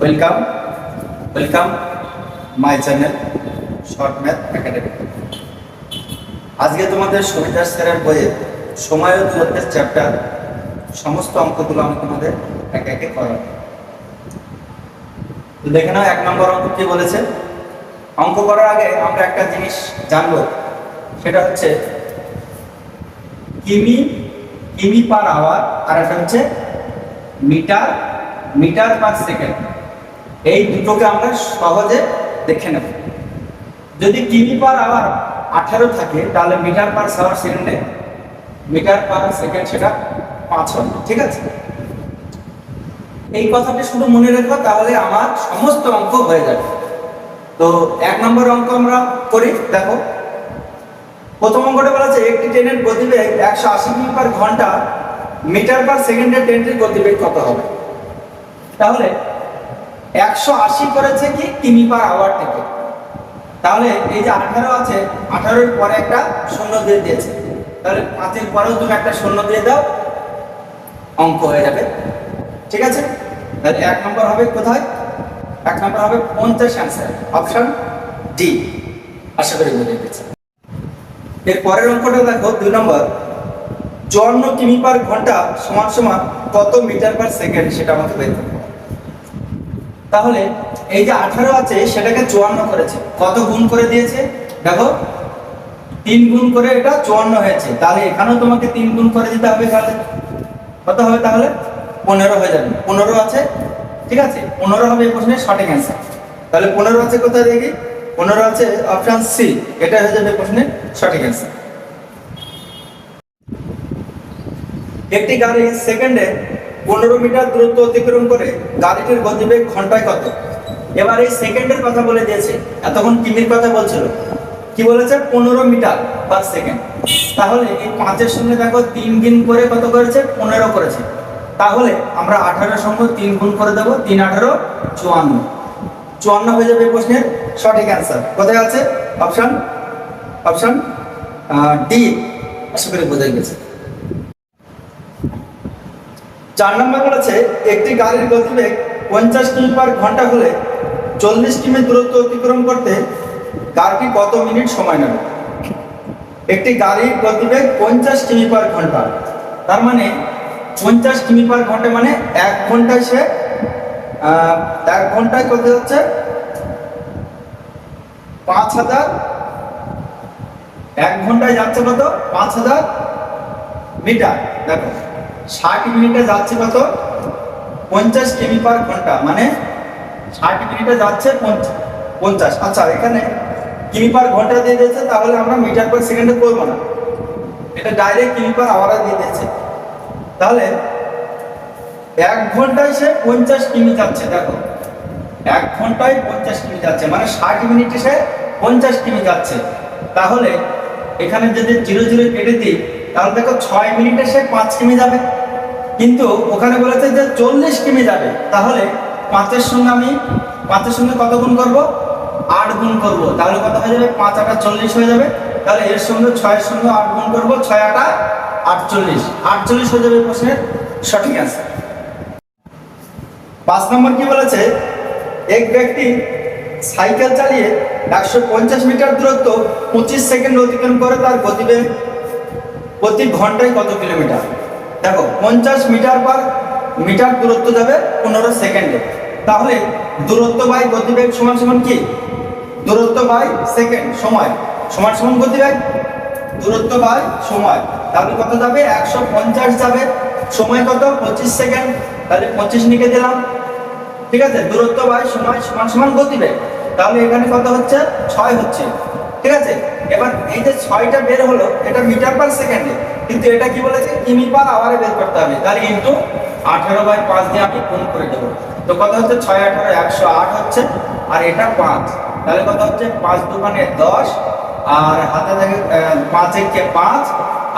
Welcome welcome my channel short math academy আজকে তোমাদের সবিতা স্যারের বইয়ে সময় ও দূরত্বের চ্যাপ্টার সমস্ত অঙ্কগুলো আমি তোমাদের একে একে করাবো। তো দেখে নাও, এক নম্বর অঙ্ক কি বলেছে? অঙ্ক করার আগে আমরা একটা জিনিস জানব। সেটা হচ্ছে কিমি কিমি পার আওয়ার, আর একটা হচ্ছে মিটার মিটার পার সেকেন্ড। এই দুটোকে আমরা সহজে দেখে নেব। যদি কিমি পার আওয়ার আঠারো থাকে, তাহলে মিটার পার আওয়ার সেকেন্ডে, মিটার পার সেকেন্ড সেটা পাঁচ ঠিক আছে? এই কথাটা শুধু মনে রেখো, তাহলে আমার সমস্ত অঙ্ক হয়ে যাবে। তো এক নম্বর অঙ্ক আমরা করি, দেখো। প্রথম অঙ্কটা বলা আছে একটি ট্রেনের গতিবেগ একশো আশি কিমি পার ঘণ্টা, মিটার পার সেকেন্ডে ট্রেনটির গতিবেগ কত হবে? তাহলে একশো আশি করেছে কি কিমি পার আওয়ার থেকে। তাহলে এই যে আঠারো আছে, আঠারোর পরে একটা শূন্য দিয়ে দিয়েছে। তাহলে পাঁচের পরেও তুমি একটা শূন্য দিয়ে দাও, অঙ্ক হয়ে যাবে। ঠিক আছে? তাহলে এক নম্বর হবে কোথায়? এক নম্বর হবে পঞ্চাশ অ্যান্সার অপশন ডি আশা করি বুঝে গেছে। এর পরের অঙ্কটা দেখো, দুই নম্বর চুয়ান্ন কিমি পার ঘণ্টা সমান সমান কত মিটার পার সেকেন্ড সেটা আমাকে বের করতে। তাহলে এই যে আঠারো আছে, সেটাকে চুয়ান্ন করেছে। কত গুণ করে দিয়েছে? দেখো, তিন গুণ করে এটা চুয়ান্ন হয়েছে। তাহলে এখানেও তোমাকে তিন গুণ করে দিতে হবে তাহলে। কত হবে তাহলে? পনেরো হয়ে যাবে। পনেরো আছে, ঠিক আছে? পনেরো হবে এই প্রশ্নের সঠিক অ্যান্সার তাহলে পনেরো আছে কোথায় দেখি? পনেরো আছে অপশন সি এটা হয়ে যাবে প্রশ্নের সঠিক অ্যান্সার একটি গাড়ি সেকেন্ডে পনেরো মিটার দূরত্ব অতিক্রম করে গাড়িটির গতিবেগ ঘন্টায় কত? এবার এই সেকেন্ডের কথা বলে দিয়েছে। এতক্ষণ কিমির কথা বলছিল। কি বলেছে? পনেরো মিটার পার সেকেন্ড। তাহলে এই পাঁচের সঙ্গে দেখো তিন গুণ করে কত করেছে? পনেরো করেছে। তাহলে আমরা আঠারোর সঙ্গে তিন গুণ করে দেবো, তিন আঠারো চুয়ান্ন। চুয়ান্ন হয়ে যাবে প্রশ্নের সঠিক অ্যান্সার কোথায় আছে? অপশন অপশন ডি আশা করি বোঝা গেছে। চার নম্বর বলেছে, একটি গাড়ির গতিবেগ পঞ্চাশ কিমি পার ঘণ্টা হলে চল্লিশ কিমি দূরত্ব অতিক্রম করতে গাড়িটি কত মিনিট সময় নেবে? একটি গাড়ির গতিবেগ পঞ্চাশ কিমি পার ঘণ্টা। তার মানে পঞ্চাশ কিমি পার ঘণ্টা মানে এক ঘন্টায় সে এক ঘন্টায় কত হচ্ছে? পাঁচ হাজার। এক ঘন্টায় যাচ্ছে কত? পাঁচ হাজার মিটার। দেখো ষাট মিনিটে যাচ্ছে কত? পঞ্চাশ কিমি পার ঘণ্টা মানে ষাট মিনিটে যাচ্ছে পঞ্চাশ। আচ্ছা এখানে কিমি পার ঘণ্টা দিয়ে দিয়েছে, তাহলে আমরা মিটার পার সেকেন্ডে করব না। এটা ডাইরেক্ট কিমি পার আওয়ারে দিয়ে দিয়েছে। তাহলে এক ঘন্টায় সে পঞ্চাশ কিমি যাচ্ছে, দেখো। এক ঘন্টায় পঞ্চাশ কিমি যাচ্ছে মানে ষাট মিনিটে সে পঞ্চাশ কিমি যাচ্ছে। তাহলে এখানে যদি জিরো জিরো কেটে দিই তাহলে দেখো ছয় মিনিটে সে পাঁচ কিমি যাবে। কিন্তু ওখানে বলেছে যে চল্লিশ কিমি যাবে। তাহলে পাঁচের সঙ্গে আমি পাঁচের সঙ্গে কত গুণ করব? আট গুণ করব। তাহলে কত হয়ে যাবে? পাঁচ আটা চল্লিশ হয়ে যাবে। তাহলে এর সঙ্গে ছয়ের সঙ্গে আট গুণ করব, ছয় আটা আটচল্লিশ। আটচল্লিশ হয়ে যাবে প্রশ্নের সঠিক আছে পাঁচ নম্বর কি বলেছে? এক ব্যক্তি সাইকেল চালিয়ে একশো পঞ্চাশ মিটার দূরত্ব পঁচিশ সেকেন্ড অতিক্রম করে তার গতিবেগ প্রতি ঘন্টায় কত কিলোমিটার? দেখো, পঞ্চাশ মিটার পার মিটার দূরত্ব যাবে পনেরো সেকেন্ডে। তাহলে দূরত্ব বাই গতিবেগ সমান সমান কি? দূরত্ব বাই সেকেন্ড, সময়। সমান সমান গতিবেগ? দূরত্ব বাই সময়। তাহলে কত যাবে? একশো পঞ্চাশ যাবে। সময় কত? পঁচিশ সেকেন্ড। তাহলে পঁচিশ লিখে দিলাম। ঠিক আছে? দূরত্ব বাই সময় সমান সমান গতিবেগ। তাহলে এখানে কত হচ্ছে? ছয় হচ্ছে। ঠিক আছে? এবার এই যে ছয়টা বের হলো, এটা মিটার পার সেকেন্ডে। কিন্তু এটা কি বলেছে? কিমি পার আওয়ারে বের করতে হবে। তাহলে ইন্টু আঠারো বাই পাঁচ দিয়ে আমি গুণ করে দেবো। তো কত হচ্ছে? ছয়, আঠারো, একশো আট হচ্ছে। আর এটা পাঁচ। তাহলে কত হচ্ছে? পাঁচ দোকানে দশ। আর হাতে থাকে পাঁচ একে পাঁচ।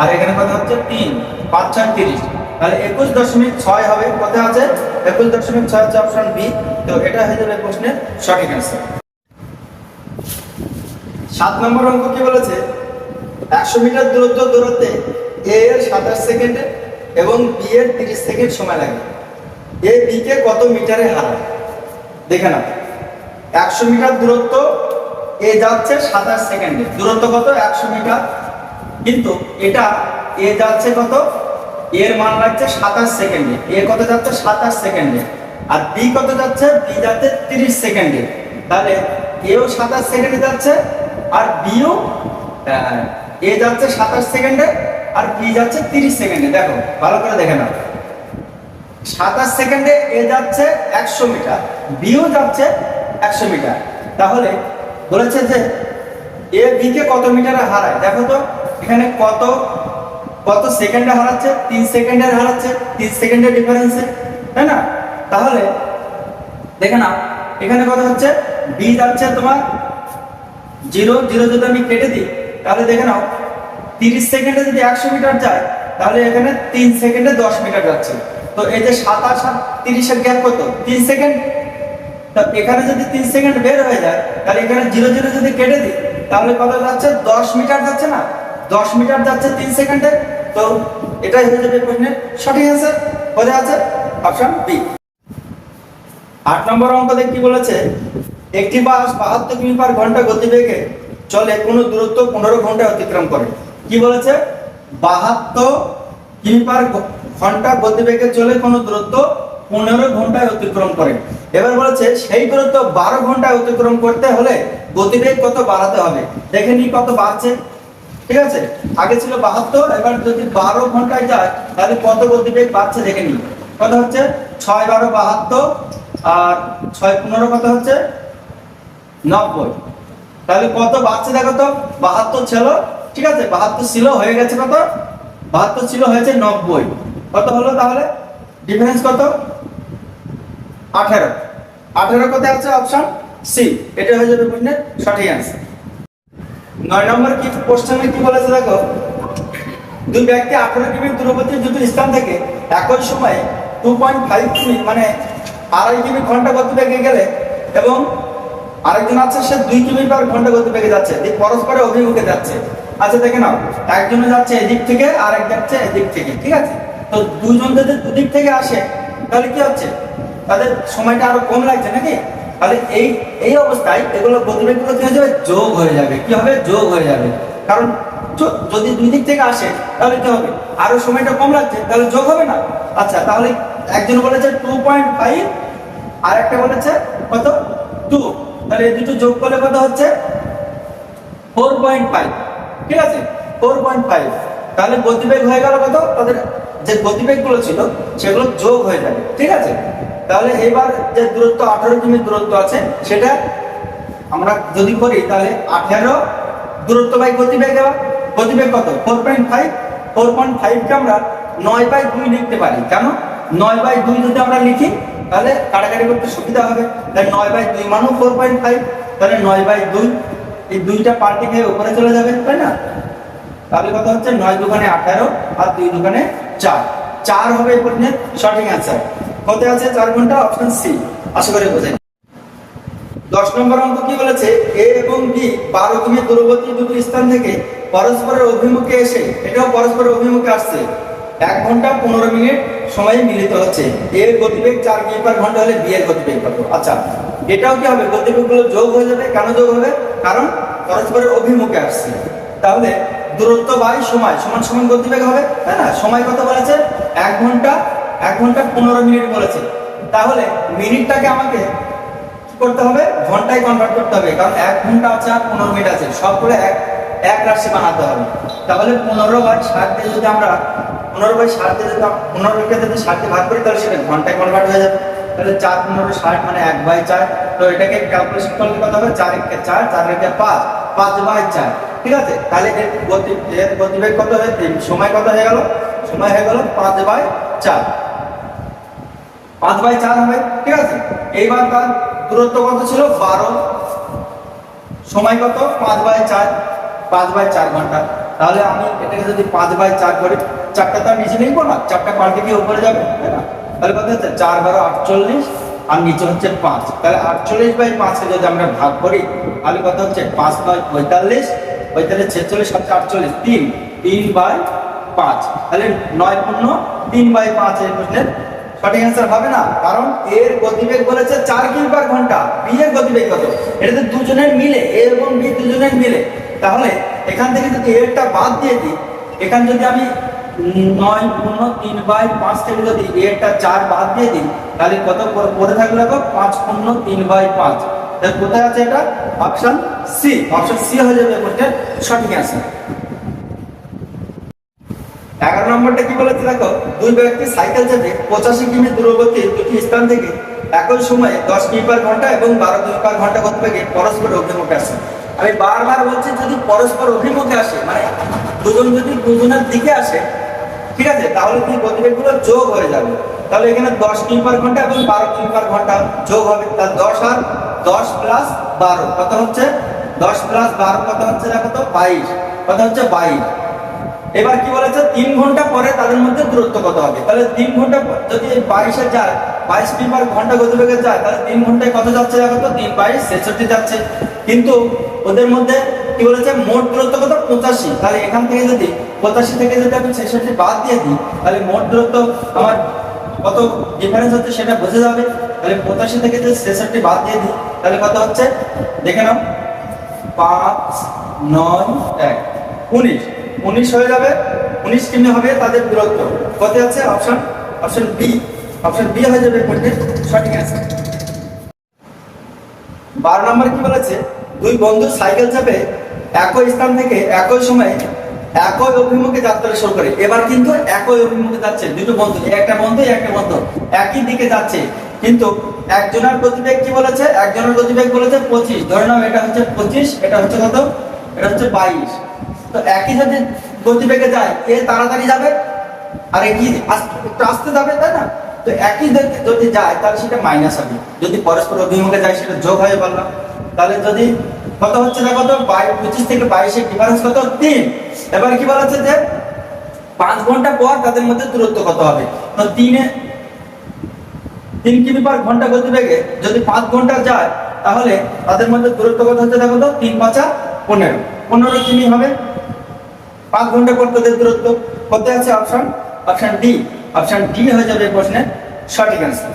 আর এখানে কত হচ্ছে? তিন। পাঁচ, ছয়, তিরিশ। তাহলে একুশ দশমিক ছয় হবে। কোথায় আছে? একুশ দশমিক ছয় হচ্ছে অপশন বি তো এটা হয়ে যাবে প্রশ্নের সঠিক অ্যান্সার সাত নম্বর অঙ্ক কি বলেছে? একশো মিটার দূরত্ব দৌড়াতে এ এর সাতাশ সেকেন্ডে এবং বি এর তিরিশ সেকেন্ড সময় লাগে। এ বিকে কত মিটারে হারায়? দেখে নাও। একশো মিটার দূরত্ব এ যাচ্ছে সাতাশ সেকেন্ডে। দূরত্ব কত? একশো মিটার। কিন্তু এটা এ যাচ্ছে কত? এর মান লাগছে সাতাশ সেকেন্ডে। এ কত যাচ্ছে? সাতাশ সেকেন্ডে। আর বি কত যাচ্ছে? বি যাচ্ছে তিরিশ সেকেন্ডে। তাহলে এও সাতাশ সেকেন্ডে যাচ্ছে আর বিও এ যাচ্ছে সাতাশ সেকেন্ডে আর বি যাচ্ছে তিরিশ সেকেন্ডে। দেখো, ভালো করে দেখে নাও। সাতাশ সেকেন্ডে এ যাচ্ছে একশো মিটার বিও যাচ্ছে একশো মিটার। তাহলে বলেছে যে এ বিকে কত মিটারে হারায়? দেখো তো, এখানে কত কত সেকেন্ডে হারাচ্ছে? তিন সেকেন্ডের হারাচ্ছে, তিন সেকেন্ডের ডিফারেন্সে তাই না? তাহলে দেখে না এখানে কত হচ্ছে? বি যাচ্ছে তোমার জিরো জিরো যদি আমি কেটে দিই, তাহলে দেখে নাও, তিরিশ সেকেন্ডে যদি একশো মিটার যায়, তাহলে এখানে তিন সেকেন্ডে দশ মিটার যাচ্ছে। তো এই যে সাতাশ আর তিরিশের গ্যাপ কত? তিন সেকেন্ড। তা এখানে যদি তিন সেকেন্ড বের হয়ে যায়, তাহলে এখানে জিরো জিরো যদি কেটে দিই, তাহলে কত যাচ্ছে? দশ মিটার যাচ্ছে না। দশ মিটার যাচ্ছে তিন সেকেন্ডে। তো এটাই হয়ে যাবে প্রশ্নের সঠিক অ্যান্সার বোঝা আছে অপশন বি আট নম্বর অঙ্ক কি বলেছে? একটি বাস বাহাত্তর কিমি পার ঘণ্টা গতিবেগে চলে, কোনো দূরত্ব পনেরো ঘণ্টা অতিক্রম করে। কি বলেছে? বাহাত্তর কিমি পার ঘণ্টা গতিবেগে চলে, কোনো দূরত্ব পনেরো ঘন্টায় অতিক্রম করে। এবার বলেছে, সেই দূরত্ব বারো ঘন্টায় অতিক্রম করতে হলে গতিবেগ কত বাড়াতে হবে? দেখে নি কত বাড়ছে। ঠিক আছে? আগে ছিল বাহাত্তর, এবার যদি বারো ঘন্টায় যায়, তাহলে কত গতিবেগ বাড়ছে দেখে নি কত হচ্ছে? ছয় বারো বাহাত্তর, আর ছয় পনেরো কত হচ্ছে? নব্বই। তাহলে কত? বাড়ছে দেখো তো। বাহাত্তর ছিল, ঠিক আছে? বাহাত্তর ছিল, হয়ে গেছে কত? বাহাত্তর ছিল, হয়েছে নব্বই। কত হলো তাহলে? ডিফারেন্স কত? আঠেরো। আঠেরো কত আছে? অপশন সি এটা হয়ে যাবে প্রশ্নের সঠিক অ্যান্সার নয় নম্বর কি কোশ্চেনে কি বলেছে দেখো? দুই ব্যক্তি আঠারো কিমি দূরবর্তী দুটি স্থান থেকে একই সময়ে টু পয়েন্ট ফাইভ কিমি মানে আড়াই কিমি ঘণ্টা গতিবেগে গেলে এবং আরেকজন আছে, সে দুই কিমি পার ঘণ্টা গতিবেগে যাচ্ছে। এই পরস্পরে অভিমুখে যাচ্ছে। আচ্ছা দেখে নাও। একজনে যাচ্ছে এদিক থেকে আর এক যাচ্ছে এদিক থেকে, ঠিক আছে? তো দুজন যদি দুদিক থেকে আসে, তাহলে কি হচ্ছে? তাদের সময়টা আরও কম লাগছে নাকি? তাহলে এই এই অবস্থায় এগুলো গতিবেগগুলো কি হয়ে যাবে যোগ হয়ে যাবে। কি হবে? যোগ হয়ে যাবে। কারণ যদি দুই দিক থেকে আসে, তাহলে কি হবে? আরও সময়টা কম লাগছে, তাহলে যোগ হবে না। আচ্ছা তাহলে একজন বলেছে টু পয়েন্ট ফাইভ আর একটা বলেছে কত? টু তাহলে এই দুটো যোগ করলে কত হচ্ছে? ফোর পয়েন্ট ফাইভ ঠিক আছে? ফোর পয়েন্ট ফাইভ তাহলে গতিবেগ হয়ে গেল কত? তাদের যে গতিবেগগুলো ছিল, সেগুলো যোগ হয়ে যাবে। ঠিক আছে? তাহলে এবার যে দূরত্ব, আঠারো কিমি দূরত্ব আছে, সেটা আমরা যদি করি, তাহলে আঠারো দূরত্ব বাই গতিবেগ দেওয়া গতিবেগ কত? Four point five four point ফাইভকে আমরা নয় বাই দুই লিখতে পারি। কেন? নয় বাই দুই যদি আমরা লিখি তাহলে কাটাকাটি করতে সুবিধা হবে। তাহলে নয় বাই দুই মানও ফোর পয়েন্ট ফাইভ তাহলে নয় বাই দুই। এই দুইটা পাল্টে খেয়ে উপরে চলে যাবে, তাই না? তাহলে কথা হচ্ছে নয় দোকানে আঠারো আর দুই দোকানে চার। চার হবে প্রশ্নের সঠিক অ্যান্সার কত আছে চার ঘণ্টা অপশন সি আশা করি বোঝাই। দশ নম্বর অঙ্ক কি বলেছে? এ এবং বি বারো কিমি দূরবর্তী দুটি স্থান থেকে পরস্পরের অভিমুখে এসে, এটাও পরস্পরের অভিমুখে আসছে। এক ঘণ্টা পনেরো মিনিট সময় মিলিত হচ্ছে এর গতিবেগ চার কিমি পার ঘণ্টা হলে বি এর গতিবেগ কত আচ্ছা এটাও কি হবে? গতিবেগগুলো যোগ হয়ে যাবে? কেন যোগ হবে? কারণ পরস্পরের অভিমুখে আসছে। তাহলে দূরত্ব বাই সময়, সমান সমান গতিবেগ হবে, তাই না? সময় কত বলেছে? এক ঘণ্টা এক ঘণ্টা পনেরো মিনিট বলেছে। তাহলে মিনিটটাকে আমাকে করতে হবে? ঘন্টায় কনভার্ট করতে হবে। কারণ এক ঘণ্টা আছে আর পনেরো মিনিট আছে। সবগুলো এক এক রাশি বানাতে হবে। তাহলে পনেরো বাই ষাট দিয়ে যদি আমরা পনেরো বাই ষাট যদি পনেরোকে যদি ষাট ভাগ করি, তাহলে সেটা ঘন্টায় কনভার্ট হয়ে যাবে। তাহলে চার পনেরো ষাট মানে এক বাই চার। তো এটাকে ক্যালকুলেশন করলে কত হবে? চার একে চার চার একে পাঁচ পাঁচ বাই চার। ঠিক আছে? তাহলে এর গতি, এর গতিবেগ কত হয়ে সময় কত হয়ে গেল? সময় হয়ে গেল পাঁচ বাই চার। পাঁচ বাই চার হবে, ঠিক আছে? এইবার তার দূরত্ব কত ছিল? বারো। সময় কত? পাঁচ বাই চার। পাঁচ বাই চার ঘণ্টা। তাহলে আমি এটাকে যদি পাঁচ বাই চার করি, চারটা তো আর নিচে লিখব না, চারটা পাল্টে গিয়ে উপরে যাবে? তাই না? তাহলে কত হচ্ছে? চার বারো আটচল্লিশ, আর নিচে হচ্ছে পাঁচ। তাহলে আটচল্লিশ বাই পাঁচকে যদি আমরা ভাগ করি, তাহলে কত হচ্ছে? পাঁচ বাই পঁয়তাল্লিশ পঁয়তাল্লিশ ছেচল্লিশ হচ্ছে আটচল্লিশ, তিন তিন বাই পাঁচ। তাহলে নয় পূর্ণ, তিন বাই পাঁচ এই প্রশ্নের সঠিক অ্যান্সার হবে না, কারণ এর গতিবেগ বলেছে চার কিমি পার ঘণ্টা বি এর গতিবেগ কত? এটা তো দুজনের মিলে এ এবং বি দুজনের মিলে। তাহলে এখান থেকে যদি এরটা বাদ দিয়ে দিই, এখান যদি আমি নয় পূর্ণ তিন বাই পাঁচ থেকে যদি এরটা চার বাদ দিয়ে দিই, তাহলে কত পড়ে থাকবে দেখো, পাঁচ পূর্ণ তিন বাই পাঁচ। তাহলে কোথায় আছে এটা? অপশন সি অপশন সি হয়ে যাবে কোনটা সঠিক অ্যান্সার এগারো নম্বরটা কি বলেছে দেখো, দুই ব্যক্তি সাইকেল চাপে পঁচাশি কিমি দূরবর্তী দুটি স্থান থেকে একই সময়ে দশ কিমি পার ঘণ্টা এবং বারো কিমি পার ঘণ্টা গতিবেগে পরস্পর অভিমুখে আসে। আমি বারবার বলছি, যদি পরস্পর অভিমুখে আসে মানে দুজন যদি দুজনের দিকে আসে, ঠিক আছে, তাহলে কি গতিবেগগুলো যোগ হয়ে যাবে? তাহলে এখানে দশ কিমি পার ঘণ্টা এবং বারো কিমি পার ঘণ্টা যোগ হবে। তার দশ আর দশ প্লাস বারো, কত হচ্ছে? দশ প্লাস বারো, কত হচ্ছে দেখো তো? বাইশ। কত হচ্ছে? বাইশ। এবার কি বলেছে? তিন ঘণ্টা পরে তাদের মধ্যে দূরত্ব কত হবে? তাহলে তিন ঘণ্টা যদি বাইশে যায়, বাইশ কিলোমিটার ঘণ্টা গতিবেগে যায়, তাহলে তিন ঘন্টায় কত যাচ্ছে দেখো তো? তিন বাইশ ছেষট্টি যাচ্ছে। কিন্তু ওদের মধ্যে কি বলেছে? মোট দূরত্ব কত? পঁচাশি। তাহলে এখান থেকে যদি পঁচাশি থেকে যদি আমি ছেষট্টি বাদ দিয়ে দিই, তাহলে মোট দূরত্ব আমার কত ডিফারেন্স হচ্ছে সেটা বোঝা যাবে। তাহলে পঁচাশি থেকে যদি ছেষট্টি বাদ দিয়ে দিই, তাহলে কত হচ্ছে? দেখে নাও। পাঁচ, নয়, এক। উনিশ। উনিশ হয়ে যাবে, উনিশ কিমি হবে তাদের দূরত্ব কত আছে? Option option B option B হয়ে যাবে সঠিক অ্যান্সার বারো নম্বর কি বলেছে? দুই বন্ধু সাইকেল চাপে একই স্থান থেকে একই সময়ে একই অভিমুখে যাত্রা শুরু করে। এবার কিন্তু একই অভিমুখে যাচ্ছে দুটো বন্ধু, একটা বন্ধু একটা বন্ধু। একই দিকে যাচ্ছে। কিন্তু একজনের গতিবেগ কি বলেছে? একজনের গতিবেগ বলেছে পঁচিশ। ধরে নাও, এটা হচ্ছে পঁচিশ, এটা হচ্ছে কত? এটা হচ্ছে বাইশ। তো একই যদি গতিবেগে যায়, এ তাড়াতাড়ি যাবে আর একই একটু আস্তে যাবে, তাই না? তো একই যদি যায়, তাহলে সেটা মাইনাস হবে। যদি পরস্পর অভিমুখে যায়, সেটা যোগ হয়ে পারলাম তাহলে যদি কত হচ্ছে পঁচিশ থেকে বাইশের ডিফারেন্স কত? তিন। এবার কি বলা হচ্ছে যে, পাঁচ ঘণ্টা পর তাদের মধ্যে দূরত্ব কত হবে? তো তিনে, তিন কিমি পার ঘণ্টা গতিবেগে যদি পাঁচ ঘণ্টা যায়, তাহলে তাদের মধ্যে দূরত্ব কত হচ্ছে দেখো তো তিন পাঁচা পনেরো। পনেরো কিমি হবে। পাঁচ ঘণ্টা পর তাদের দূরত্ব। কত আছে option option D option D হয়ে যাবে প্রশ্নের সঠিক অ্যান্সার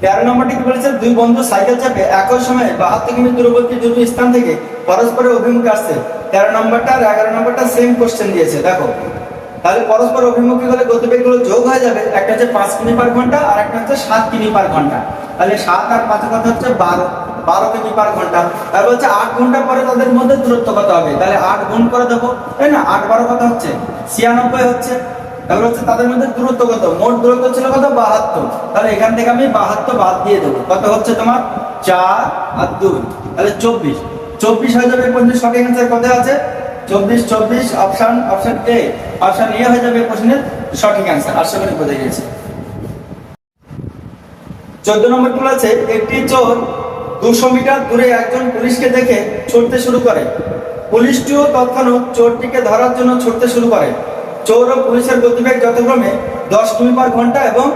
তেরো নম্বরটি কি বলেছে, দুই বন্ধু সাইকেল চাপে একই সময়ে বাহাত্তর কিমি দূরবর্তী দুটি স্থান থেকে পরস্পরের অভিমুখে আসছে। তেরো নম্বরটা আর এগারো নম্বরটা সেম কোশ্চেন দিয়েছে। দেখো, তাহলে পরস্পর অভিমুখী হলে গতিবেগগুলো যোগ হয়ে যাবে। একটা হচ্ছে পাঁচ কিমি পার ঘণ্টা আর একটা হচ্ছে সাত কিমি পার ঘণ্টা। তাহলে সাত আর পাঁচ কত হচ্ছে বারো। বারো কিমি পার ঘণ্টা। তারপর হচ্ছে আট ঘণ্টা পরে তাদের মধ্যে দূরত্ব কত হবে? তাহলে আট গুণ করে দেবো। তাই না, আট বারো কত হচ্ছে? ছিয়ানব্বই হচ্ছে। তারপর হচ্ছে তাদের মধ্যে দূরত্ব কত? মোট দূরত্ব ছিল কত? বাহাত্তর। তাহলে এখান থেকে আমি বাহাত্তর বাদ দিয়ে দেবো। কত হচ্ছে তোমার? চার আর দুই। তাহলে চব্বিশ। চব্বিশ হয়ে যাবে পঞ্চাশ সঠিক অ্যান্সার কত আছে? চব্বিশ চব্বিশ option option A option A হয়ে যাবে প্রশ্নের সঠিক অ্যান্সার আশা করি বোঝা গেছে চোদ্দ নম্বর আছে, একটি চোর দুশো মিটার দূরে একজন পুলিশকে দেখে ছুটতে শুরু করে। পুলিশটিও তৎক্ষণাৎ চোরটিকে ধরার জন্য ছুটতে শুরু করে। চোর ও পুলিশের গতিবেগ যথাক্রমে দশ কিমি পার ঘণ্টা এবং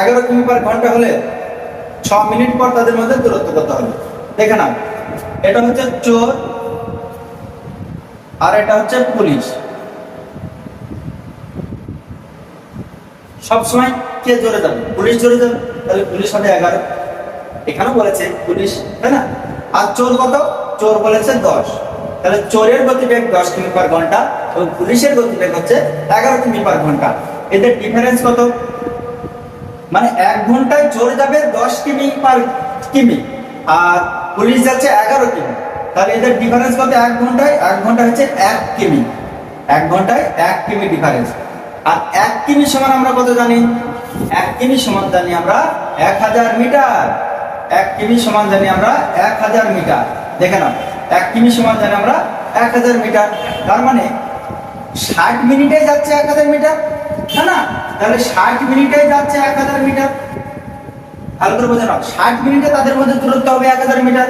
এগারো কিমি পার ঘণ্টা হলে ছ মিনিট পর তাদের মধ্যে দূরত্ব করতে হবে। দেখে না এটা হচ্ছে চোর আর এটা হচ্ছে পুলিশ। সবসময় কে জোরে যাবে? পুলিশ জোরে যাবে? তাহলে পুলিশ হবে এগারো। এখানেও বলেছে পুলিশ, তাই না? আর চোর কত? চোর বলেছে দশ। তাহলে চোরের গতিবেগ দশ কিমি পার ঘণ্টা এবং পুলিশের গতিবেগ হচ্ছে এগারো কিমি পার ঘণ্টা। এদের ডিফারেন্স কত? মানে এক ঘন্টায় চোর যাবে দশ কিমি পার কিমি, আর পুলিশ যাচ্ছে এগারো কিমি। তাহলে এদের ডিফারেন্স কত এক ঘন্টায়? এক ঘণ্টা হচ্ছে এক কিমি। এক ঘন্টায় এক কিমি ডিফারেন্স আর এক কিমি সমান আমরা কত জানি? এক কিমি সমান জানি আমরা এক হাজার মিটার। এক কিমি সমান জানি আমরা এক হাজার মিটার। দেখে নাও, এক কিমি সমান জানি আমরা এক হাজার মিটার। তার মানে ষাট মিনিটে যাচ্ছে এক হাজার মিটার? না না, তাহলে ষাট মিনিটে যাচ্ছে এক হাজার মিটার। ভালো করে বোঝানো ষাট মিনিটে তাদের মধ্যে দূরত্ব হবে এক হাজার মিটার।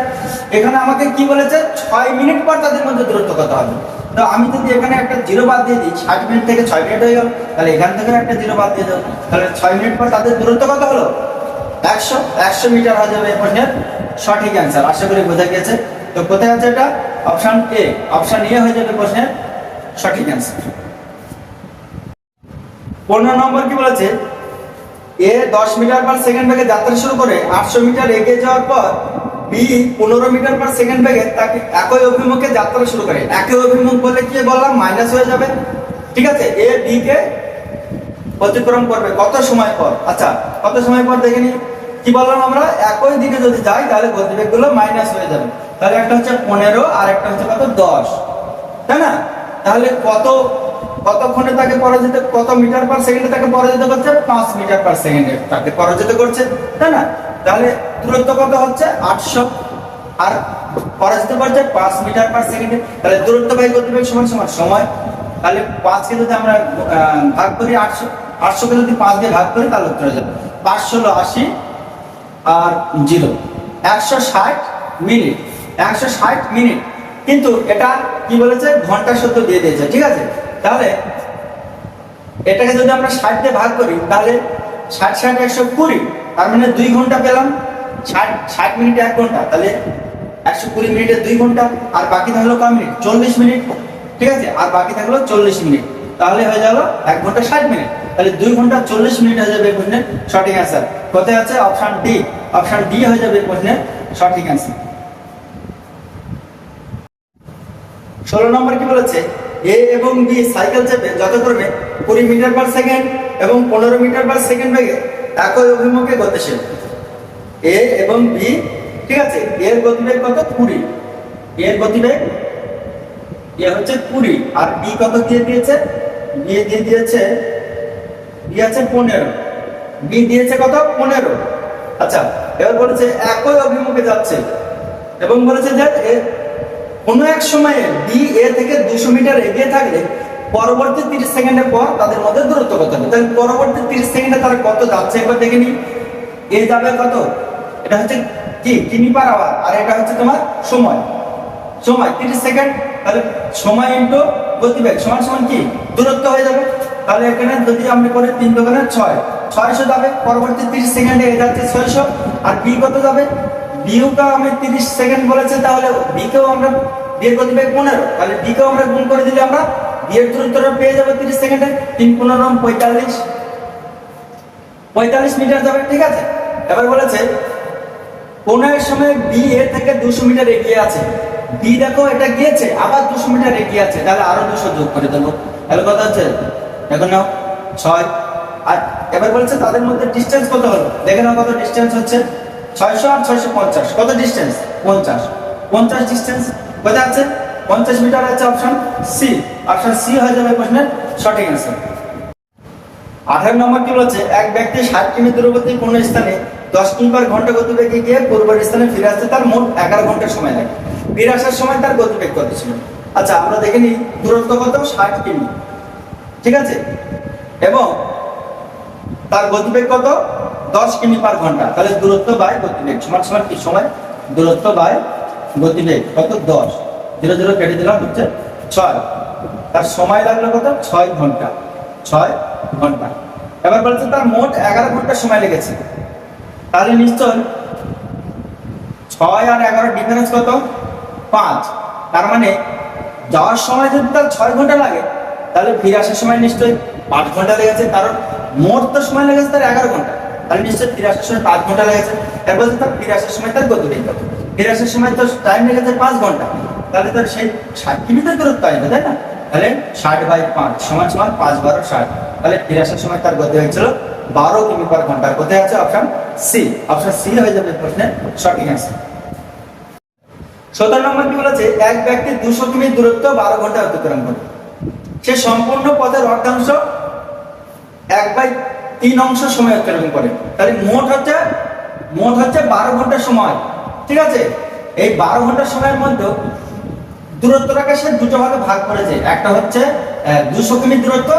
এখানে আমাকে কি বলেছে? ছয় মিনিট পর তাদের মধ্যে দূরত্ব কত হবে? তো আমি যদি এখানে একটা জিরো বাদ দিয়ে দিই, ষাট মিনিট থেকে ছয় মিনিট হয়ে গেল, তাহলে এখান থেকে একটা জিরো বাদ দিয়ে দেবো তাহলে ছয় মিনিট পর তাদের দূরত্ব কত হলো? একশো একশো মিটার হয়ে যাবে এই প্রশ্নের সঠিক অ্যান্সার আশা করি বোঝা গেছে। তো কোথায় আছে এটা? অপশন এ অপশন এ হয়ে যাবে প্রশ্নের সঠিক অ্যান্সার পনেরো নম্বর কি বলেছে? এ দশ মিটার পার সেকেন্ড বেগে যাত্রা শুরু করে, আটশো মিটার এগিয়ে যাওয়ার পর বি পনেরো মিটার পার সেকেন্ড বেগে তাকে একই অভিমুখে যাত্রা শুরু করে। একই অভিমুখ বলে কি বললাম? মাইনাস হয়ে যাবে। ঠিক আছে? এ বি কে অতিক্রম করবে। কত সময় পর? আচ্ছা কত সময় পর দেখে নি কি বললাম আমরা? একই দিকে যদি যাই, তাহলে গতিবেগগুলো মাইনাস হয়ে যাবে। তাহলে একটা হচ্ছে পনেরো, আর একটা হচ্ছে কত? দশ। তাই না? তাহলে কত, কতক্ষণে তাকে পরাজিত, কত মিটার পার সেকেন্ডে তাকে পরাজিত করছে? পাঁচ মিটার পার সেকেন্ডে তাকে পরাজিত করছে। তাই না? তাহলে দূরত্ব কত হচ্ছে? আটশো। আর পরাজিত করছে পাঁচ মিটার পার সেকেন্ডে তাহলে দূরত্ব বাই গতিবেগ সমান সমান সময়। তাহলে পাঁচকে যদি আমরা ভাগ করি আটশো, আটশোকে যদি পাঁচ দিয়ে ভাগ করি, তাহলে উত্তর হয়ে যাবে। পাঁচশো আশি আর জিরো। একশো ষাট মিনিট, একশো ষাট মিনিট। কিন্তু এটা কি বলেছে? ঘণ্টা সত্য দিয়ে দিয়েছে, ঠিক আছে? তাহলে এটাকে যদি আমরা ষাট দিয়ে ভাগ করি, তাহলে ষাট ষাট একশো কুড়ি, তার মানে দুই ঘণ্টা পেলাম। ষাট ষাট মিনিটে এক ঘণ্টা, তাহলে একশো কুড়ি মিনিটে দুই ঘণ্টা, আর বাকি থাকল ক মিনিট? চল্লিশ মিনিট, ঠিক আছে? আর বাকি থাকল চল্লিশ মিনিট। তাহলে হয়ে গেল এক ঘণ্টা ষাট মিনিট। তাহলে দুই ঘণ্টা চল্লিশ মিনিট হয়ে যাবে সঠিক অ্যান্সার কোথায় আছে? অপশন ডি অপশন ডি হয়ে যাবে প্রশ্নের সঠিক অ্যান্সার ষোলো নম্বর কি বলেছে? এ এবং বি সাইকেল চেপে যথাক্রমে কুড়ি মিটার পার সেকেন্ড এবং পনেরো মিটার পার সেকেন্ড বেগে একই অভিমুখে গতিশীল। এ এবং বি ঠিক আছে? এর গতিবেগ কত? কুড়ি। এর গতিবেগ? এ হচ্ছে কুড়ি। আর বি কত দিয়ে দিয়েছে? বি দিয়ে দিয়েছে বি আছে পনেরো। বি দিয়েছে কত? পনেরো। আচ্ছা এবার বলেছে একই অভিমুখে যাচ্ছে। এবং বলেছে যে কোনো এক সময়ে বি এ থেকে দুশো মিটার এগিয়ে থাকলে পরবর্তী তিরিশ সেকেন্ডের পর তাদের মধ্যে দূরত্ব কত হবে? তাহলে পরবর্তী তিরিশ সেকেন্ডে তারা কত যাচ্ছে একবার দেখে নি এ যাবে কত? এটা হচ্ছে কি? কিমি পার আওয়ার আর এটা হচ্ছে তোমার সময়। সময়, তিরিশ সেকেন্ড। তাহলে সময় ইন্টু গতিবেগ। সমান সমান কি? দূরত্ব হয়ে যাবে। তাহলে এখানে যদি আমরা করি তিন দোকানে ছয়। ছয়শো যাবে, পরবর্তী তিরিশ সেকেন্ডে এ যাচ্ছে ছয়শো। আর বি কত যাবে? বিউটা আমি তিরিশ সেকেন্ড বলেছে, তাহলে বিকেও আমরা বিয়ের গতিবেগ পনেরো। তাহলে বিকেও আমরা গুণ করে দিলে আমরা বিয়ের দূরত্বটা পেয়ে যাব তিরিশ সেকেন্ডে তিন পনেরো পঁয়তাল্লিশ। পঁয়তাল্লিশ মিটার যাবে, ঠিক আছে? এবার বলেছে এক সময় বি এ থেকে দুশো মিটার এগিয়ে আছে। বি দেখো, এটা গিয়েছে, আবার দুশো মিটার এগিয়ে আছে। তাহলে আরও দুশো যোগ করে দেবো। তাহলে কথা হচ্ছে? দেখো নাও, ছয়। আর এবার বলছে তাদের মধ্যে ডিস্টেন্স কত হলো? দেখে নাও কত ডিস্টেন্স হচ্ছে। ছয়শো আর ছয়শো পঞ্চাশ। কত ডিস্টেন্স পঞ্চাশ। পঞ্চাশ ডিস্টেন্স কোথায় আছে? পঞ্চাশ মিটার আছে অপশন সি অপশন সি হয়ে যাবে প্রশ্নের সঠিক অ্যান্সার আঠারো নম্বর কি বলছে? এক ব্যক্তি ষাট কিমি দূরবর্তী কোন স্থানে দশ কিমি পার ঘণ্টা গতিবেগে গিয়ে পূর্বের স্থানে ফিরে আসতে তার মোট এগারো ঘণ্টা সময় লাগে। ফিরে আসার সময় তার গতিবেগ কত ছিল? আচ্ছা আমরা দেখে নিই। দূরত্ব কত? ষাট কিমি। ঠিক আছে? এবং তার গতিবেগ কত? দশ কিমি পার ঘণ্টা। তাহলে দূরত্ব বাই গতিবেগ। সমান সমান কি সময়? দূরত্ব বাই গতিবেগ। কত? দশ। জিরো জিরো কেটে দিলাম হচ্ছে ছয়। তার সময় লাগল কত? ছয় ঘণ্টা। ছয় ঘণ্টা। এবার বলছে তার মোট এগারো ঘণ্টা সময় লেগেছে। তাহলে নিশ্চয় ছয় আর এগারো ডিফারেন্স কত? পাঁচ। তার মানে যাওয়ার সময় যদি তার ছয় ঘণ্টা লাগে, তাহলে ফিরে আসার সময় নিশ্চয়ই পাঁচ ঘণ্টা লেগেছে। কারণ মোট তো সময় লেগেছে তার এগারো ঘণ্টা। তাহলে নিশ্চয়ই ফিরে আসার সময় পাঁচ ঘণ্টা লেগেছে। এর বলছে তার ফিরে আসার সময় তার গতিবেগ কত? ফিরে আসার সময় তো টাইম লেগেছে পাঁচ ঘণ্টা। তাহলে তার সেই ষাট কিলোমিটার দূরত্ব আসবে তাই না? তাহলে ষাট বাই পাঁচ সমান সমান পাঁচ বারো ষাট। তাহলে ফিরে আসার সময় তার গতি হয়েছিল বারো কিমি পার ঘণ্টা কোথায় আছে অপশন সি অপশন সি হয়ে যাবে প্রশ্নের সঠিক অ্যান্সার সতেরো নম্বর কি বলেছে? এক ব্যক্তি দুশো কিমি দূরত্ব বারো ঘণ্টা অতিক্রম করে। সে সম্পূর্ণ পথের অর্ধাংশ এক বাই তিন অংশ সময় অতিক্রম করে। তাহলে মোট হচ্ছে মোট হচ্ছে বারো ঘণ্টা সময়। ঠিক আছে? এই বারো ঘণ্টা সময়ের মধ্যে দূরত্বটাকে সে দুটো ভাগে ভাগ করেছে। একটা হচ্ছে দুশো কিমি দূরত্ব,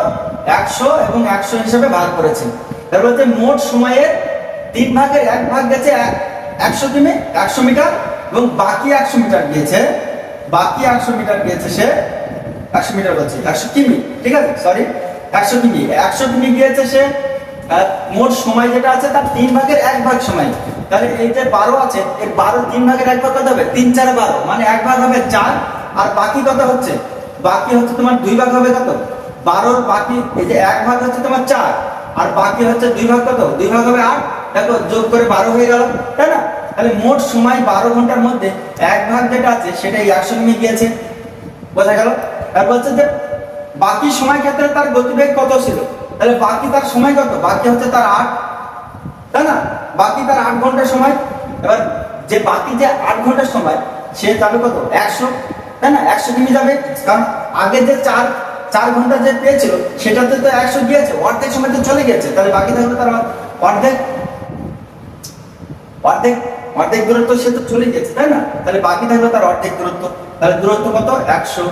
একশো এবং একশো হিসেবে ভাগ করেছে। তারপর হচ্ছে মোট সময়ের তিন ভাগের এক ভাগ গেছে একশো কিমি, একশো মিটার এবং বাকি একশো মিটার গিয়েছে, বাকি একশো মিটার গিয়েছে সে একশো মিটার বলছি, একশো কিমি। ঠিক আছে? সরি একশো কিমি একশো কিমি গিয়েছে সে। মোট সময় যেটা আছে, তার তিন ভাগের এক ভাগ সময়। তাহলে এই যে বারো আছে, এই বারো তিন ভাগের এক ভাগ কত হবে? তিন চার বারো। মানে এক ভাগ হবে চার, আর বাকি কত হচ্ছে? বাকি হচ্ছে তোমার দুই ভাগ হবে কত? বারোর বাকি, এই যে এক ভাগ হচ্ছে তোমার চার, আর বাকি হচ্ছে দুই ভাগ কত? দুই ভাগ হবে আট। দেখো, যোগ করে বারো হয়ে গেল, তাই না? তাহলে মোট সময় বারো ঘণ্টার মধ্যে এক ভাগ যেটা আছে সেটা একশো নেমে গিয়েছে। বোঝা গেল? আর বলছে যে বাকি সময় ক্ষেত্রে তার গতিবেগ কত ছিল? তাহলে বাকি তার সময় কত? বাকি হচ্ছে তার আট। তাই না? বাকি তার আট ঘণ্টার সময়। এবার যে বাকি যে আট ঘণ্টার সময়, সে যাবে কত? একশো। তাই না? একশো কিমি যাবে। কারণ আগে যে চার চার ঘণ্টা যে পেয়েছিল, সেটাতে তো একশো গিয়েছে। অর্ধেক সময় তো চলে গেছে তাহলে বাকি থাকলে তার অর্ধেক। অর্ধেক অর্ধেক দূরত্ব সে তো চলে গেছে তাই না? তাহলে বাকি থাকল তার অর্ধেক দূরত্ব। তাহলে দূরত্ব কত? একশো।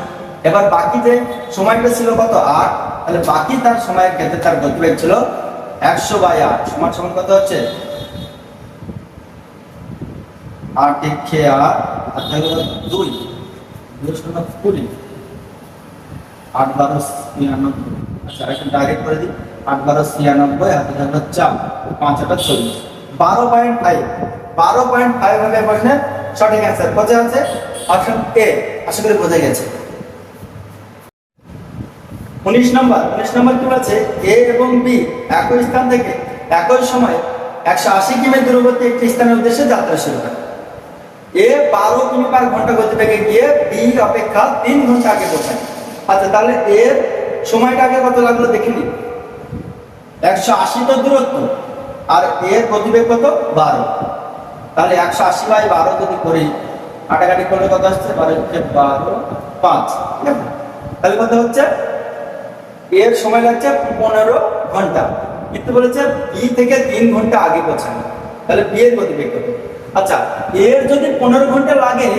এবার বাকি যে সময়টা ছিল কত? আট। তাহলে বাকি তার সময়ের ক্ষেত্রে তার গতিবেগ ছিল একশো বাই আট। সমান সমান কত হচ্ছে? আট একে আট, আর কত? দুই। দুই কুড়ি। আট বারো ছিয়ানব্বই। আচ্ছা ডাইরেক্ট করে দিই। আট বারো ছিয়ানব্বই হাতে থাকল চার। পাঁচ হাজার চল্লিশ। বারো পয়েন্ট ফাইভ বারো পয়েন্ট ফাইভ প্রশ্নের সঠিক অ্যান্সার বোঝা আছে? অপশন এ আশা করি বোঝা গেছে। উনিশ নম্বর উনিশ নম্বর কি বলছে? এ এবং বি একই স্থান থেকে একই সময় একশো আশি কিমি দূরবর্তী একটি স্থানের উদ্দেশ্যে যাত্রা শুরু করে। এ বারো কিমি পার ঘণ্টা গতিবেগে গিয়ে বি অপেক্ষা তিন ঘণ্টা আগে পৌঁছায়। আচ্ছা তাহলে এর সময়টা আগে কত লাগল দেখে নিন একশো আশি তো দূরত্ব, আর এর গতিবেগ কত? বারো। তাহলে একশো আশি বাই বারো যদি করি, কাটাকাটি করলে কত আসছে বারো বারো, পাঁচ। তাহলে কত হচ্ছে? এর সময় লাগছে পনেরো ঘণ্টা। কিন্তু বলেছে বি থেকে তিন ঘণ্টা আগে পৌঁছানো। তাহলে বি এর গতিবেগ কত আচ্ছা এর যদি পনেরো ঘণ্টা লাগে,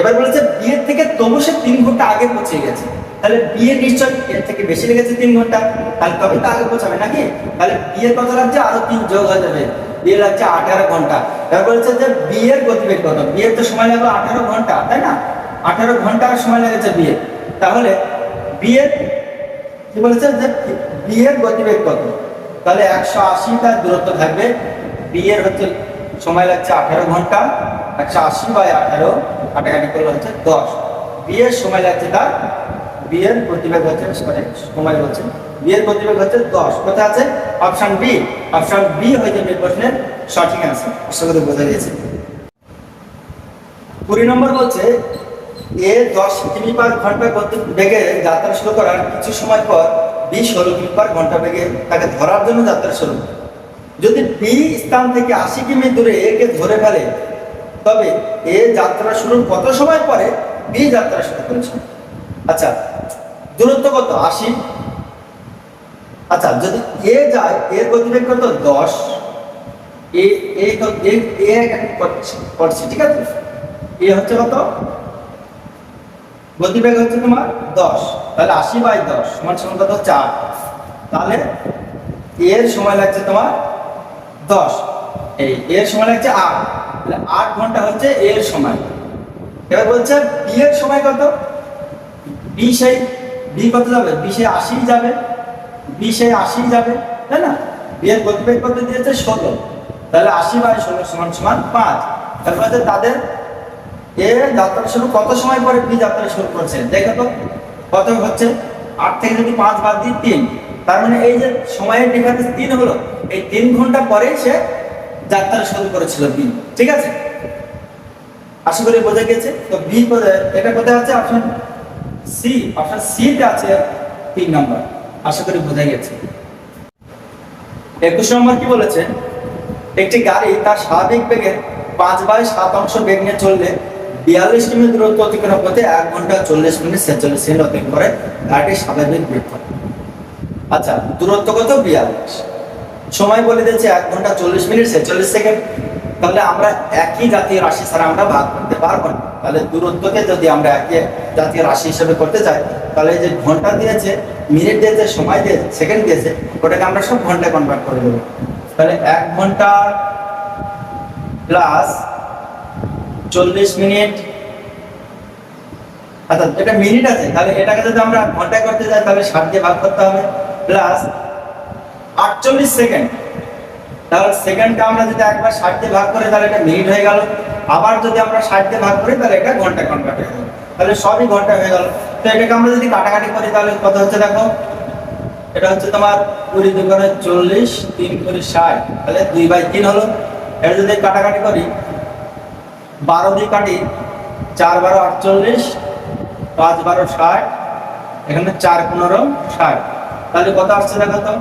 এবার বলেছে বিয়ের থেকে তবু সে তিন ঘণ্টা আগে পৌঁছে গেছে। তাহলে বিয়ে নিশ্চয় এর থেকে বেশি লেগেছে তিন ঘণ্টা। তাহলে তবে তো আগে পৌঁছাবে নাকি? তাহলে বিয়ের কত লাগছে আরও তিন যোগ হয়ে যাবে। বিয়ে লাগছে আঠারো ঘণ্টা। এবার বলেছে যে বিয়ের গতিবেগ কত বিয়ের তো সময় লাগল আঠারো ঘণ্টা, তাই না? আঠারো ঘণ্টার সময় লেগেছে বিয়ে তাহলে বিয়ের, কি বলেছে যে বিয়ের গতিবেগ কত? তাহলে একশো আশিটা দূরত্ব থাকবে। বিয়ের হচ্ছে সময় লাগছে আঠারো ঘণ্টা, একশো আশি বাই আঠারো, কাটাকাটি করলে হচ্ছে দশ। বিয়ের সময় লাগছে তার, বিয়ের প্রতিবেগ হচ্ছে সরি সময় হচ্ছে বিয়ের প্রতিবেগ হচ্ছে দশ। কোথায় আছে? Option B. অপশন বি হয়ে যাবে প্রশ্নের সঠিক অ্যান্সার আশা বোঝা গেছে কুড়ি নম্বর বলছে এ দশ কিমি পার ঘণ্টা বেগে যাত্রা শুরু করার কিছু সময় পর বি ষোলো কিমি পার ঘণ্টা বেগে তাকে ধরার জন্য যাত্রা শুরু যদি বি স্থান থেকে আশি কিমি দূরে একে ধরে ফেলে তবে এ যাত্রা শুরুর কত সময় পরে বি যাত্রা শুরু করেছে? আচ্ছা দূরত্ব কত? আশি। আচ্ছা যদি এ যায় এর গতিবেগ কত? দশ। এ এ করছে, ঠিক আছে? এ হচ্ছে কত? গতিবেগ হচ্ছে তোমার দশ। তাহলে আশি বাই দশ সমান সমান কত চার। তাহলে এর সময় লাগছে তোমার দশ। এই এর সময় লাগছে আট। তাহলে আট ঘণ্টা হচ্ছে এর সময়। এবার বলছে বি এর সময় কত? বি সেই, বি কত যাবে? বি সেই আশি যাবে। বি সেই আশি যাবে, তাই না? বি এর গতিবেগ কত দিয়েছে? ষোলো। তাহলে আশি বাই ষোলো সমান সমান পাঁচ। তারপর তাদের এ যাত্রা শুরু কত সময় পরে বি যাত্রা শুরু করছে দেখো তো কত হচ্ছে আট থেকে যদি পাঁচ বাদ দিই, তিন। তার মানে এই যে সময়ের ডিফারেন্স তিন হলো, এই তিন ঘণ্টা পরেই সে যাত্রা শুরু করেছিল বি। ঠিক আছে? আশা করি বোঝা গেছে। তো বি এটা কোথায় আছে? অপশন সি অপশন সি তে আছে তিন নম্বর। আশা করি বোঝা গেছে। একুশ নম্বর কি বলেছে? একটি গাড়ি তার স্বাভাবিক বেগের পাঁচ বাই সাত অংশ বেগ নিয়ে চললে বিয়াল্লিশ কিমি দূরত্ব অতিক্রম করতে এক ঘণ্টা চল্লিশ মিনিট ছেচল্লিশ সেকেন্ড অতিক্রম করে গাড়িটি স্বাভাবিক করে আচ্ছা দূরত্ব কত? বিয়াল্লিশ। সময় বলে দিয়েছে এক ঘণ্টা চল্লিশ মিনিট ছেচল্লিশ সেকেন্ড। তাহলে আমরা একই জাতীয় রাশি ছাড়া আমরা ভাগ করতে পারব না। তাহলে দূরত্বকে যদি আমরা একই জাতীয় রাশি হিসেবে করতে চাই, তাহলে যে ঘণ্টা দিয়েছে, মিনিট দিয়েছে, সময় দিয়েছে, সেকেন্ড দিয়েছে, ওটাকে আমরা সব ঘন্টায় কনভার্ট করে দেবো। তাহলে এক ঘণ্টা প্লাস চল্লিশ মিনিট। আচ্ছা এটা মিনিট আছে, তাহলে এটাকে যদি আমরা ঘন্টায় করতে যাই, তাহলে ষাট দিয়ে ভাগ করতে হবে। প্লাস আটচল্লিশ সেকেন্ড তাহলে সেকেন্ডটা আমরা যদি একবার ষাট দিয়ে ভাগ করি, তাহলে এটা মিনিট হয়ে গেল। আবার যদি আমরা ষাট দিয়ে ভাগ করি, তাহলে এটা ঘণ্টা কনভার্ট হয়ে গেল। তাহলে সবই ঘণ্টা হয়ে গেল। তো এটাকে আমরা যদি কাটাকাটি করি, তাহলে কত হচ্ছে দেখো? এটা হচ্ছে তোমার কুড়ি দুগুণে চল্লিশ, তিন কুড়ি ষাট। তাহলে দুই বাই তিন হলো। এটা যদি কাটাকাটি করি বারো দিয়ে কাটি চার বারো আটচল্লিশ, পাঁচ বারো ষাট, এখানে চার পনেরো ষাট। তাহলে কত আসছে দেখো তো?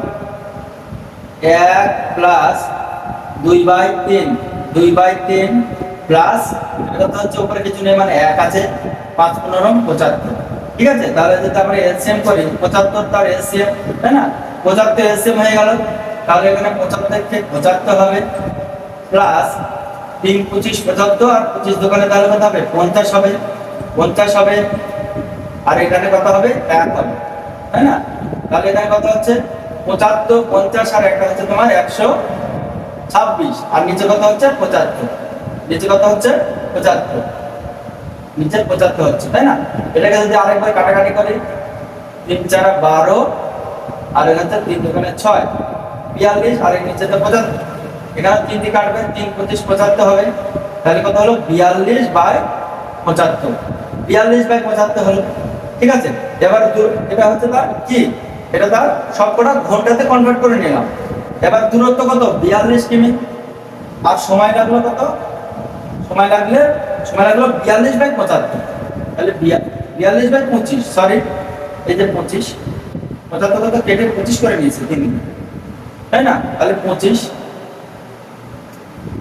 এক প্লাস দুই বাই তিন, দুই বাই তিন প্লাস এটা তো হচ্ছে উপরে কিছু নেই মানে এক আছে, পাঁচ পনেরো পঁচাত্তর। ঠিক আছে? তাহলে যদি আমরা এলসিএম করি, পঁচাত্তর তার এলসিএম তাই না? পঁচাত্তর এলসিএম হয়ে গেল। তাহলে এখানে পঁচাত্তর থেকে পঁচাত্তর হবে প্লাস তিন পঁচিশ পঁচাত্তর আর পঁচিশ দোকানে তাহলে কত হবে? পঞ্চাশ হবে। পঞ্চাশ হবে। আর এখানে কত হবে? এক হবে। তাই না? তাহলে এখানে কত হচ্ছে? পঁচাত্তর, পঞ্চাশ আর একটা হচ্ছে তোমার একশো ছাব্বিশ। আর নিচে কত হচ্ছে? পঁচাত্তর। নিচে কত হচ্ছে? পঁচাত্তর। নিচে পঁচাত্তর হচ্ছে, তাই না? এটাকে যদি আরেকবার কাটাকাটি করি, তিন, চার, বারো, আর এখানে তিন দোকানে ছয়। বিয়াল্লিশ, আর এর নিচে তো পঁচাত্তর। এখানে তিন দিয়ে কাটবে, তিন পঁচিশ পঁচাত্তর হবে। তাহলে কত হলো? বিয়াল্লিশ বাই পঁচাত্তর। বিয়াল্লিশ বাই পঁচাত্তর হলো ঠিক আছে? এবার এটা হচ্ছে তার কি? এটা তার সবকটা ঘন্টাতে কনভার্ট করে নিলাম। এবার দূরত্ব কত? বিয়াল্লিশ কিমি। আর সময় লাগল কত? সময় লাগলে, সময় লাগল বিয়াল্লিশ বাই পঁচাত্তর। তাহলে বিয়া- বিয়াল্লিশ বাই পঁচিশ সরি এই যে পঁচিশ, পঁচাত্তর কত? কেটে পঁচিশ করে নিয়েছে তিনি। তাই না? তাহলে পঁচিশ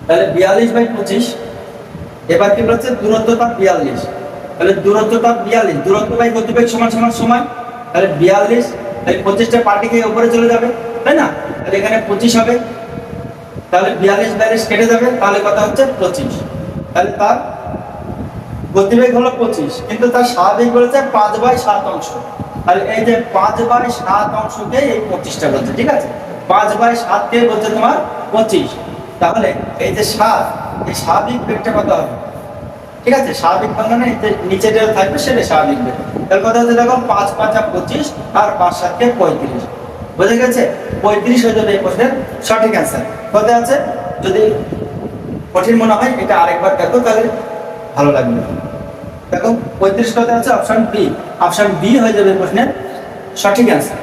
তাহলে বিয়াল্লিশ বাই পঁচিশ, এবার কি বলছে? দূরত্বটা বিয়াল্লিশ। তাহলে দূরত্বটা বিয়াল্লিশ। দূরত্ব বাই গতিবেগ সমান সমান সময় তাহলে বিয়াল্লিশ, তাহলে পঁচিশটা পার্টি খেয়ে উপরে চলে যাবে, তাই না? তাহলে এখানে পঁচিশ হবে। তাহলে বিয়াল্লিশ বিয়াল্লিশ কেটে যাবে, তাহলে কথা হচ্ছে পঁচিশ। তাহলে তার গতিবেগ হলো পঁচিশ, কিন্তু তার স্বাভাবিক বলেছে পাঁচ বাই সাত অংশ। তাহলে এই যে পাঁচ বাই সাত অংশকে এই পঁচিশটা বলছে, ঠিক আছে? পাঁচ বাই সাতকে বলছে তোমার পঁচিশ। তাহলে এই যে সাত এই স্বাভাবিক বেগটা কত হবে? ঠিক আছে, স্বাভাবিক যে নিচে যেটা থাকবে সেটা স্বাভাবিক বেগ তাহলে কথা হচ্ছে দেখো পাঁচ, পাঁচা পঁচিশ, আর পাঁচ, সাতকে পঁয়ত্রিশ। বুঝে গেছে? পঁয়ত্রিশ হয়ে যাবে এই প্রশ্নের সঠিক অ্যান্সার কথা আছে? যদি কঠিন মনে হয়, এটা আরেকবার দেখো, তাহলে ভালো লাগবে। দেখো, পঁয়ত্রিশ কথা আছে? অপশন বি অপশন বি হয়ে যাবে প্রশ্নের সঠিক অ্যান্সার